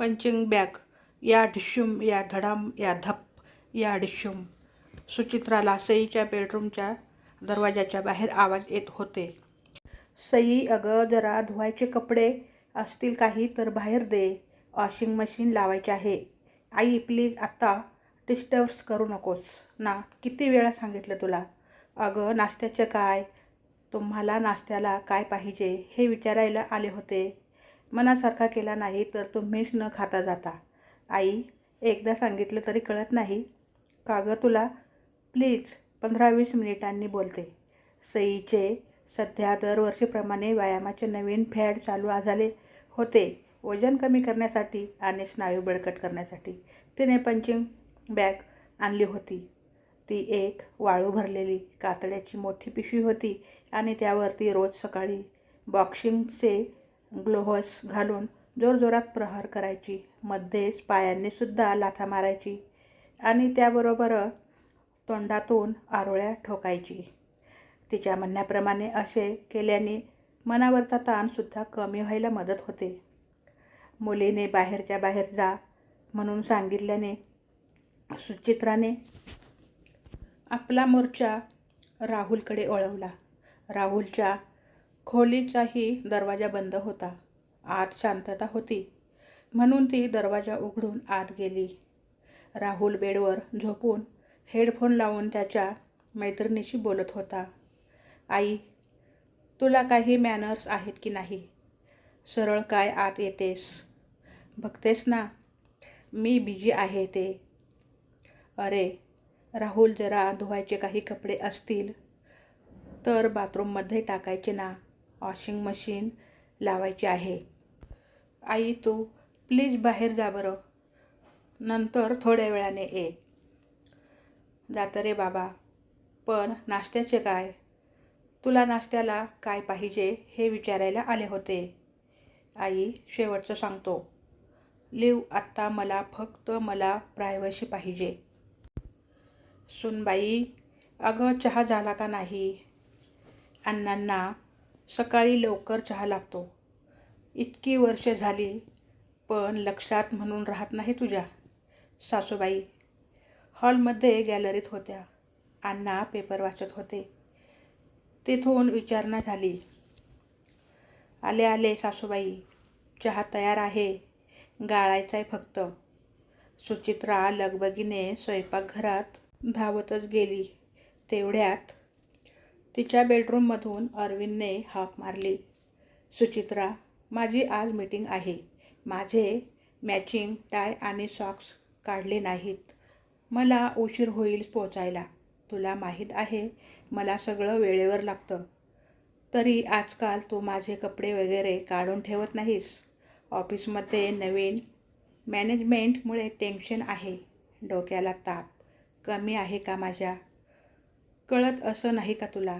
Punching bag या ढिशुम या धडाम या धप या ढिशुम सुचित्राला सईच्या बेडरूमच्या दरवाजाच्या बाहेर आवाज येत होते. सई अगं जरा धुवायचे कपडे असतील काही तर बाहेर दे. वॉशिंग मशीन लावायचे आहे. आई प्लीज आत्ता डिस्टर्ब्स करू नकोस. ना किती वेळा सांगितलं तुला? अगं नाश्त्याचं काय? तुम्हाला नाश्त्याला काय पाहिजे? हे विचारायला आले होते. मनासारखा केला नाही तर तुम्हीच न खाता जाता. आई एकदा सांगितलं तरी कळत नाही. का गं तुला? प्लीज पंधरा वीस मिनिटांनी बोलते. सईचे सध्या दरवर्षीप्रमाणे व्यायामाचे नवीन फॅड चालू झाले होते. वजन कमी करण्यासाठी आणि स्नायू बळकट करण्यासाठी. तिने पंचिंग बॅग आणली होती. ती एक वाळू भरलेली कातड्याची मोठी पिशवी होती आणि त्यावरती रोज सकाळी बॉक्सिंगचे ग्लोव्हस घालून जोरजोरात प्रहार करायची. मध्येच पायांनीसुद्धा लाथा मारायची आणि त्याबरोबर तोंडातून आरोळ्या ठोकायची. तिच्या म्हणण्याप्रमाणे असे केल्याने मनावरचा ताणसुद्धा कमी व्हायला मदत होते. मुलीने बाहेरच्या बाहेर जा म्हणून सांगितल्याने सुचित्राने आपला मोर्चा राहुलकडे वळवला. राहुलच्या खोलीचाही दरवाजा बंद होता. आत शांतता होती. म्हणून ती दरवाजा उघडून आत गेली. राहुल बेडवर झोपून हेडफोन लावून त्याच्या मैत्रिणीशी बोलत होता. आई तुला काही मॅनर्स आहेत की नाही? सरळ काय आत येतेस? बघतेस ना मी बिजी आहे ते. अरे राहुल जरा धुवायचे काही कपडे असतील तर बाथरूममध्ये टाकायचे ना. वॉशिंग मशीन लावायची आहे. आई तू प्लीज बाहेर जा बरं. नंतर थोड्या वेळाने ये. जातं रे बाबा. पण नाश्त्याचे काय? तुला नाश्त्याला काय पाहिजे हे विचारायला आले होते. आई शेवटचं सांगतो. लिव आत्ता मला फक्त मला प्रायव्हसी पाहिजे. सुनबाई अगं चहा झाला का नाही? अण्णांना सकाळी लवकर चहा लागतो. इतकी वर्ष झाली पण लक्षात म्हणून राहत नाही तुझ्या. सासूबाई हॉलमध्ये गॅलरीत होत्या. अण्णा पेपर वाचत होते. तिथून विचारणा झाली. आले आले सासूबाई. चहा तयार आहे. गाळायचा आहे फक्त. सुचित्रा लगबगीने स्वयंपाकघरात धावतच गेली. तेवढ्यात तिच्या बेडरूममधून अरविंदने हाक मारली. सुचित्रा माझी आज मीटिंग आहे. माझे मॅचिंग टाय आणि सॉक्स काढले नाहीत. मला उशीर होईल पोचायला. तुला माहीत आहे मला सगळं वेळेवर लागतं. तरी आजकाल तू माझे कपडे वगैरे काढून ठेवत नाहीस. ऑफिसमध्ये नवीन मॅनेजमेंटमुळे टेन्शन आहे. डोक्याला ताप. कमी आहे का माझ्या? कळत असं नाही का तुला?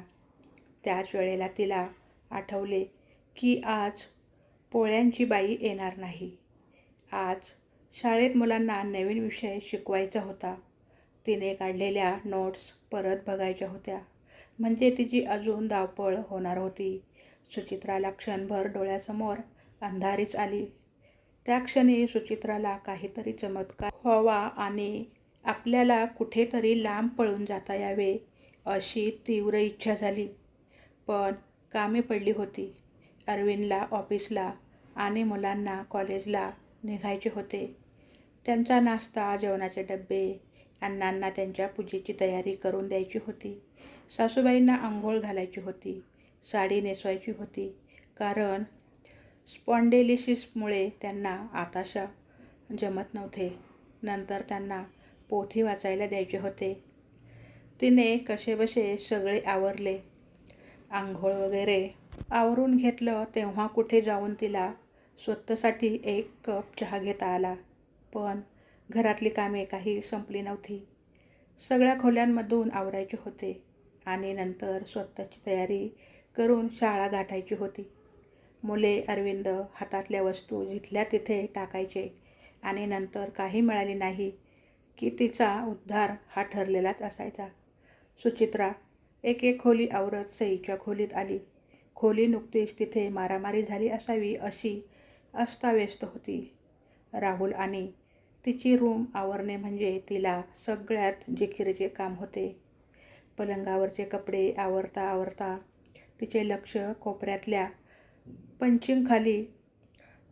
त्याच वेळेला तिला आठवले की आज पोळ्यांची बाई येणार नाही. आज शाळेत मुलांना नवीन विषय शिकवायचा होता. तिने काढलेल्या नोट्स परत बघायच्या होत्या. म्हणजे तिची अजून धावपळ होणार होती. सुचित्राला क्षणभर डोळ्यासमोर अंधारीच आली. त्या क्षणी सुचित्राला काहीतरी चमत्कार व्हावा आणि आपल्याला कुठेतरी लांब पळून जाता यावे अशी तीव्र इच्छा झाली. पण कामे पडली होती. अरविंदला ऑफिसला आणि मुलांना कॉलेजला निघायचे होते. त्यांचा नाश्ता जेवणाचे डबे अण्णांना त्यांच्या पूजेची तयारी करून द्यायची होती. सासूबाईंना आंघोळ घालायची होती. साडी नेसवायची होती. कारण स्पॉन्डेलिसिसमुळे त्यांना आताशा जमत नव्हते. नंतर त्यांना पोथी वाचायला द्यायचे होते. तिने कसेबसे सगळे आवरले. आंघोळ वगैरे आवरून घेतलं तेव्हा कुठे जाऊन तिला स्वतःसाठी एक कप चहा घेता आला. पण घरातली कामे काही संपली नव्हती. सगळ्या खोल्यांमधून आवरायचे होते आणि नंतर स्वतःची तयारी करून शाळा गाठायची होती. मुले अरविंद हातातल्या वस्तू जिथल्या तिथे टाकायचे आणि नंतर काही मिळाली नाही की तिचा उद्धार हा ठरलेलाच असायचा. सुचित्रा एक एक खोली आवरत सईच्या खोलीत आली. खोली नुकतीच तिथे मारामारी झाली असावी अशी अस्ताव्यस्त होती. राहुल आणि तिची रूम आवरणे म्हणजे तिला सगळ्यात जिकिरीचे काम होते. पलंगावरचे कपडे आवरता आवरता तिचे लक्ष कोपऱ्यातल्या पंचिंगखाली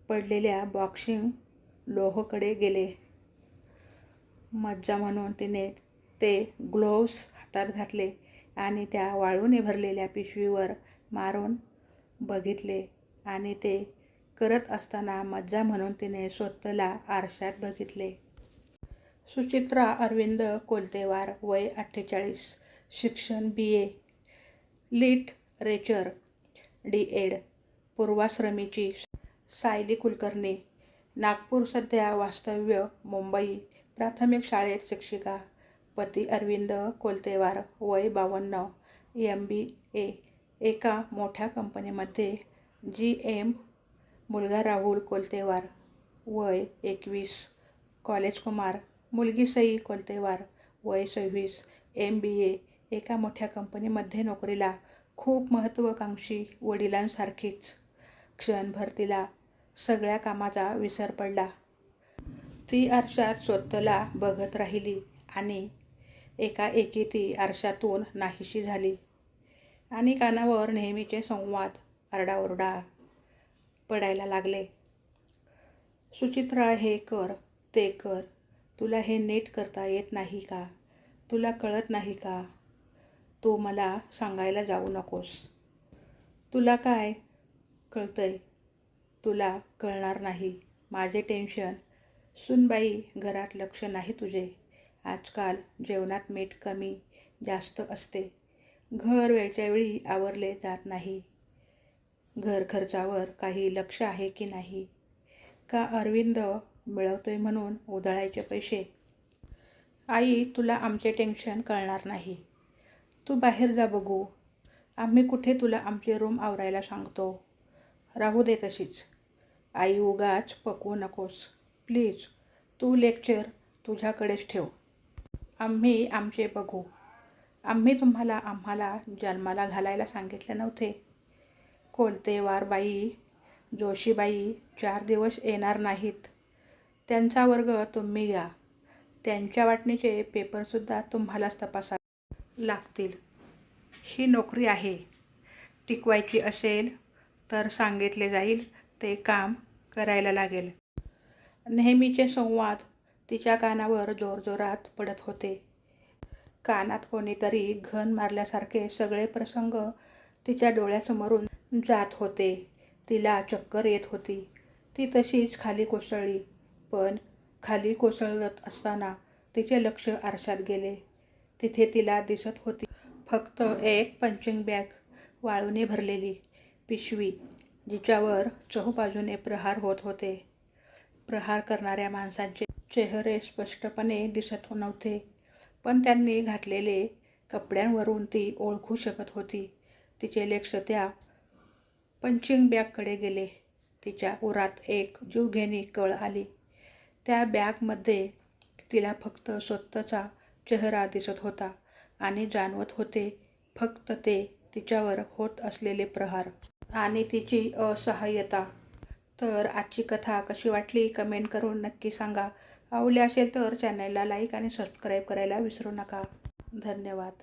पडलेल्या बॉक्सिंग लोहकडे गेले. मज्जा म्हणून तिने ते ग्लोव्स हातात घातले आणि त्या वाळूने भरलेल्या पिशवीवर मारून बघितले आणि ते करत असताना मज्जा म्हणून तिने स्वतःला आरशात बघितले. सुचित्रा अरविंद कोलतेवार वय अठ्ठेचाळीस शिक्षण B A literature D Ed पूर्वाश्रमीची Sayali Kulkarni Nagpur सध्या वास्तव्य मुंबई प्राथमिक शाळेत शिक्षिका पती अरविंद कोलतेवार वय बावन्न एम बी ए एका मोठ्या कंपनीमध्ये जी एम मुलगा राहुल कोलतेवार वय एकवीस कॉलेज कुमार मुलगी सई कोलतेवार वय सव्वीस एम बी ए एका मोठ्या कंपनीमध्ये नोकरीला खूप महत्त्वाकांक्षी वडिलांसारखीच क्षणभर तिला सगळ्या कामाचा विसर पडला. ती आरशात स्वतःला बघत राहिली आणि एका एकी ती आरशातून नाहीशी झाली. आणि कानावर नेहमीचे संवाद आरडाओरडा पडायला लागले. सुचित्रा हे कर ते कर. तुला हे नीट करता येत नाही का? तुला कळत नाही का? तू मला सांगायला जाऊ नकोस. तुला काय कळतंय? तुला कळणार नाही. माझे टेन्शन सुनबाई घरात लक्ष नाही तुझे. आजकाल जेवणात मीठ कमी जास्त असते. घर वेळच्या वेळी आवरले जात नाही. घर खर्चावर काही लक्ष आहे की नाही? का अरविंद मिळवतोय म्हणून उधळायचे पैसे? आई तुला आमचे टेन्शन कळणार नाही. तू बाहेर जा बघू. आम्ही कुठे तुला आमचे रूम आवरायला सांगतो? राहू दे तशीच. आई उगाच पकवू नकोस. प्लीज तू लेक्चर तुझ्याकडेच ठेव. आम्ही आमचे बघू. आम्ही तुम्हाला आम्हाला जन्माला घालायला सांगितले नव्हते. कोलतेवार वारबाई जोशीबाई चार दिवस येणार नाहीत. त्यांचा वर्ग तुम्ही घ्या. त्यांच्या वाटणीचे पेपरसुद्धा तुम्हालाच तपासा लागतील. ही नोकरी आहे. टिकवायची असेल तर सांगितले जाईल ते काम करायला लागेल. नेहमीचे संवाद तिच्या कानावर जोरजोरात पडत होते. कानात कोणीतरी घन मारल्यासारखे सगळे प्रसंग तिच्या डोळ्यासमोरून जात होते. तिला चक्कर येत होती. ती तशीच खाली कोसळली. पण खाली कोसळत असताना तिचे लक्ष आरशात गेले. तिथे तिला दिसत होती. फक्त एक पंचिंग बॅग वाळूने भरलेली पिशवी जिच्यावर चहूबाजूने प्रहार होत होते. प्रहार करणाऱ्या माणसांचे चेहरे स्पष्टपणे दिसत नव्हते पण त्यांनी घातलेले कपड्यांवरून ती ओळखू शकत होती. तिचे लक्ष त्या पंचिंग बॅगकडे गेले. तिच्या उरात एक जीवघेणी कळ आली. त्या बॅगमध्ये तिला फक्त स्वतःचा चेहरा दिसत होता आणि जाणवत होते फक्त ते तिच्यावर होत असलेले प्रहार आणि तिची असहाय्यता तर आजची कथा कशी वाटली? कमेंट करून नक्की सांगा. आवडली असेल तर चॅनलला लाईक आणि सबस्क्राईब करायला विसरू नका. धन्यवाद.